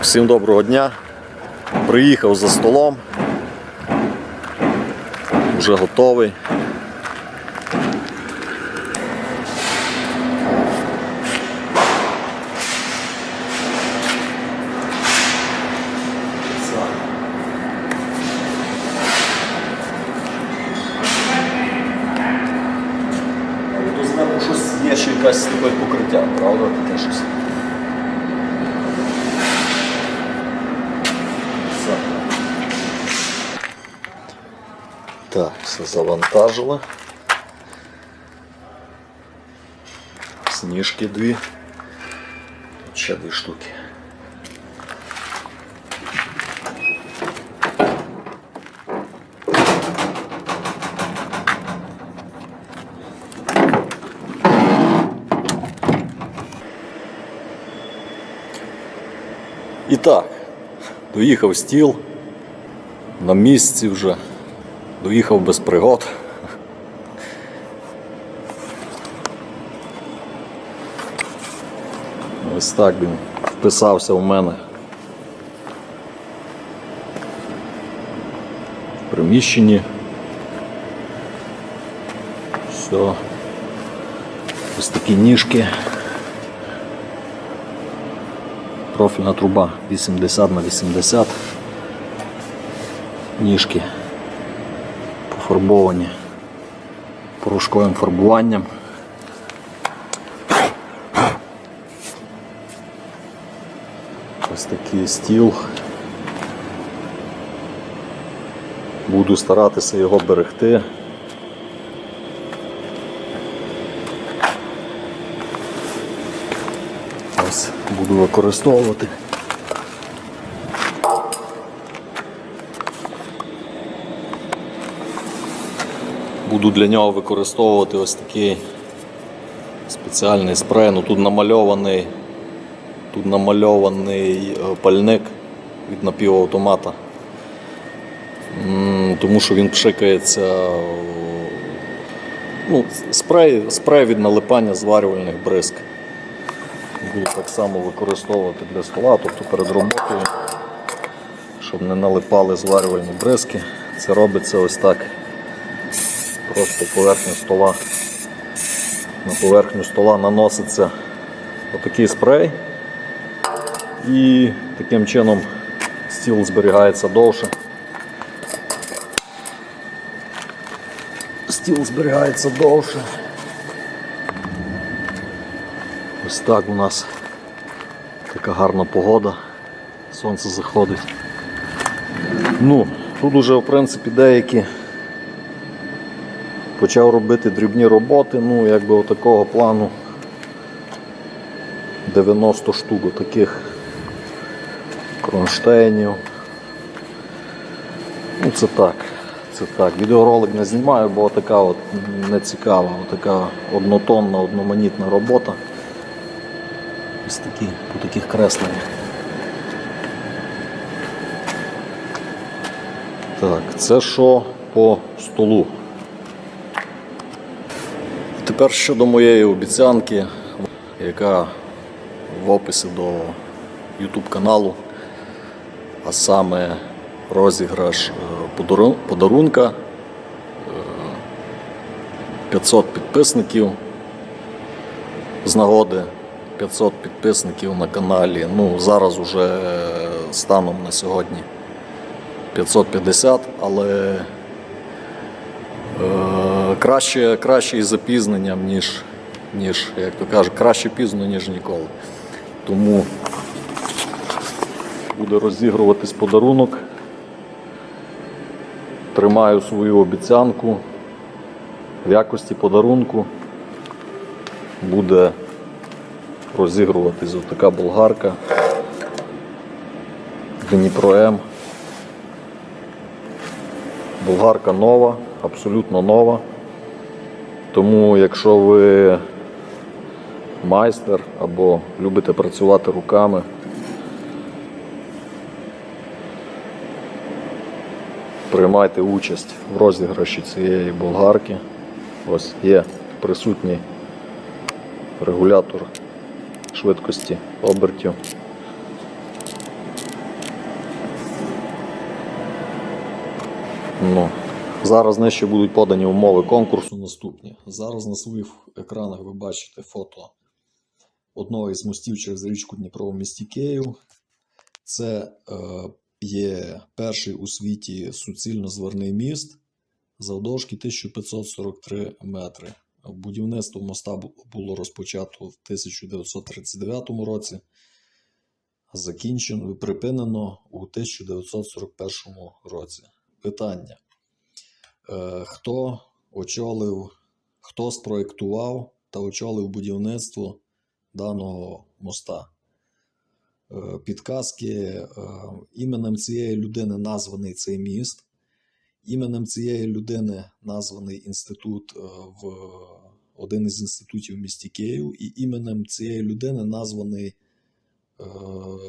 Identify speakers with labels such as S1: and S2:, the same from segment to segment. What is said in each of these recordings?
S1: Всім доброго дня. Приїхав за столом. Вже готовий. Щось є ще якась покриття, правда? Таке щось. Так, все завантажили. Сніжки дві. Тут ще дві штуки. І так, доїхав стіл на місці вже, Доїхав без пригод. Ось так він вписався в мене. В приміщенні. Все. Ось такі ніжки. Профільна труба 80 на 80. Ніжки пофарбовані порошковим фарбуванням. Ось такий стіл. Буду старатися його берегти. Ось буду використовувати. Буду для нього використовувати ось такий спеціальний спрей. Ну, тут намальований, тут намальований е, пальник від напівавтомата. Тому що він пшикається. е, Ну, спрей, спрей від налипання зварювальних бризк. Буду так само використовувати для стола, тобто перед роботою, щоб не налипали зварювальні бризки. Це робиться ось так. Просто поверхню стола. На поверхню стола наноситься отакий спрей. І таким чином стіл зберігається довше. Стіл зберігається довше. Ось так у нас така гарна погода, сонце заходить. Ну, тут уже в принципі деякі почав робити дрібні роботи, ну якби отакого плану 90 штук таких кронштейнів. Ну це так, це так. Відеоролик не знімаю, бо така от нецікава, така однотонна, одноманітна робота. Ось такі, по таких кресленнях. Так, це що по столу. Тепер щодо моєї обіцянки, яка в описі до YouTube каналу, а саме розіграш е, подарунка е, 500 підписників з нагоди 500 підписників на каналі. Ну, зараз уже е, станом на сьогодні 550, але е, краще, краще із запізненням, ніж, ніж, як то кажуть, краще пізно, ніж ніколи. Тому буде розігруватись подарунок. Тримаю свою обіцянку. В якості подарунку буде розігруватись така болгарка Дніпро М. Болгарка нова, абсолютно нова. Тому, якщо ви майстер або любите працювати руками, приймайте участь в розіграші цієї болгарки. Ось є присутній регулятор швидкості обертів. Ну, зараз нижче будуть подані умови конкурсу наступні. Зараз на своїх екранах ви бачите фото одного із мостів через річку Дніпро в місті Київ. Це е, є перший у світі суцільно-зверний міст завдовжки 1543 метри. Будівництво моста було розпочато в 1939 році, закінчено, припинено у 1941 році. Питання. Е, Хто очолив, хто спроєктував та очолив будівництво даного моста? Е, Підказки е, іменем цієї людини названий цей міст. Іменем цієї людини названий інститут в один із інститутів в місті Київ, і іменем цієї людини названий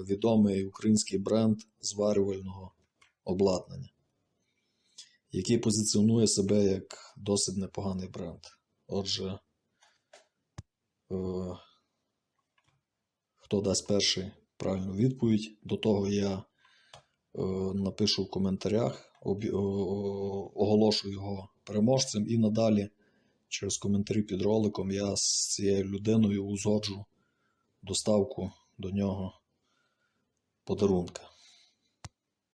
S1: відомий український бренд зварювального обладнання, який позиціонує себе як досить непоганий бренд. Отже, е, хто дасть перший правильну відповідь, до того я е, напишу в коментарях, оголошу його переможцем і надалі через коментарі під роликом я з цією людиною узгоджу доставку до нього подарунка.